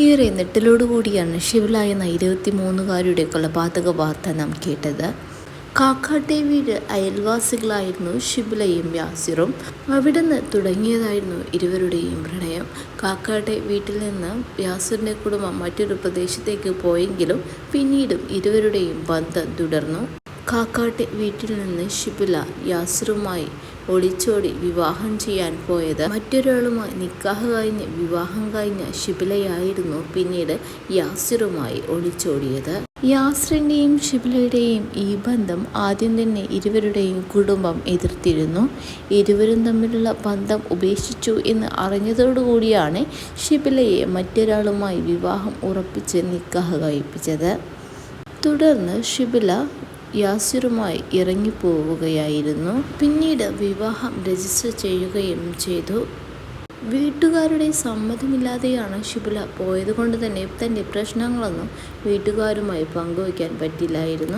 ഏറെ നെട്ടലോടുകൂടിയാണ് ശിവലായ എന്ന ഇരുപത്തിമൂന്നുകാരിയുടെ കൊലപാതക വാർത്ത നാം കേട്ടത്. കാക്കാട്ടേവിയുടെ അയൽവാസികളായിരുന്നു ഷിബിലയും യാസിറും. അവിടുന്ന് തുടങ്ങിയതായിരുന്നു ഇരുവരുടെയും പ്രണയം. കാക്കാട്ടെ വീട്ടിൽ നിന്ന് യാസിറിന്റെ കുടുംബം മറ്റൊരു പ്രദേശത്തേക്ക് പോയെങ്കിലും പിന്നീടും ഇരുവരുടെയും ബന്ധം തുടർന്നു. കാക്കാട്ടെ വീട്ടിൽ നിന്ന് ഷിബില യാസറുമായി ഒളിച്ചോടി വിവാഹം ചെയ്യാൻ പോയത്. മറ്റൊരാളുമായി നിക്കാഹ് കഴിഞ്ഞ് വിവാഹം കഴിഞ്ഞ ഷിബിലയായിരുന്നു പിന്നീട് യാസിറുമായി ഒളിച്ചോടിയത്. യാസിറിന്റെയും ഷിബിലയുടെയും ഈ ബന്ധം ആദ്യം തന്നെ ഇരുവരുടെയും കുടുംബം എതിർത്തിരുന്നു. ഇരുവരും തമ്മിലുള്ള ബന്ധം ഉപേക്ഷിച്ചു എന്ന് അറിഞ്ഞതോടുകൂടിയാണ് ഷിബിലയെ മറ്റൊരാളുമായി വിവാഹം ഉറപ്പിച്ച് നിക്കാഹ് കഴിപ്പിച്ചത്. തുടർന്ന് ഷിബില യാസിറുമായി ഇറങ്ങിപ്പോവുകയായിരുന്നു. പിന്നീട് വിവാഹം രജിസ്റ്റർ ചെയ്യുകയും ചെയ്തു. വീട്ടുകാരുടെ സമ്മതമില്ലാതെയാണ് ഷിബില പോയതുകൊണ്ട് തന്നെ തന്റെ പ്രശ്നങ്ങളൊന്നും വീട്ടുകാരുമായി പങ്കുവയ്ക്കാൻ പറ്റില്ലായിരുന്നു.